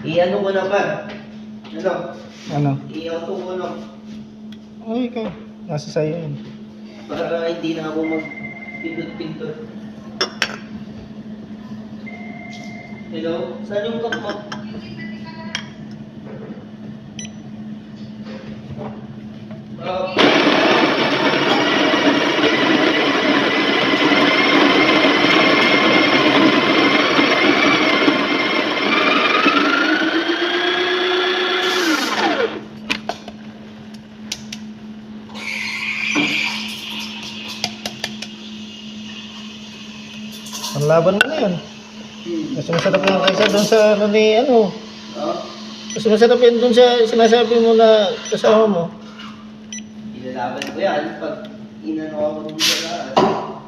I-ano ko na pa. Ano? Ano? I-auto ko na. Ay, ikaw. Nasa sa'yo yun. Para hindi na ako mag-pindot-pindot. Hello? Saan yung cup mo? Ah. Ang laban mo na. Hmm. Mas masarap yung kaysa doon sa ano ni ano. Mas masarap yan doon sa sinasabi mo na kasama mo. ilalaban ko yan pag inano ako dun sa lahat.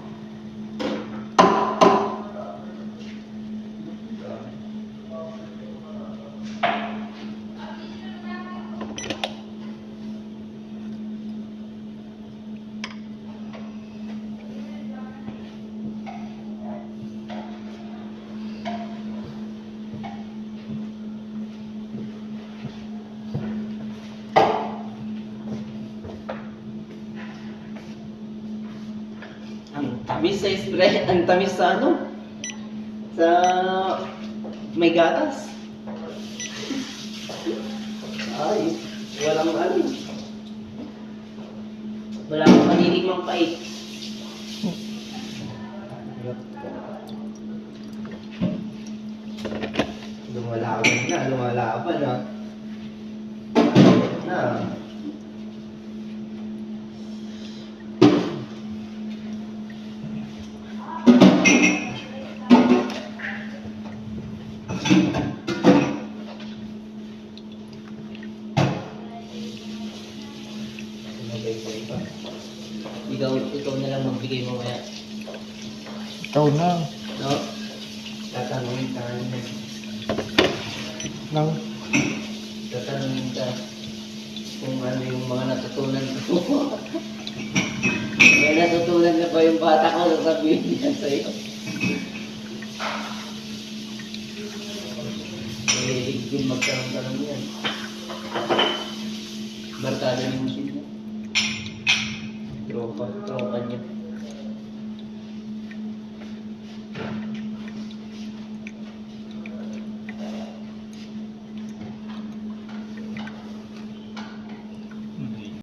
Ang tamis sa spray, ang tamis sa ano? Sa may gatas. Ay, walang ano. Wala akong maniligmang pait. Lumalaban na, lumalaban na. Na. Ikaw, ikaw na lang magbigay mamaya. Ikaw na. No? Tatanungin ka na. Nang, Tatanungin ka kung ano yung mga natutunan ko. May natutunan ba yung bata ko sasabihin niya sa'yo? Mahilig din magkaroon yan. Barkada ni Musin niya. Tropa, tropa niya.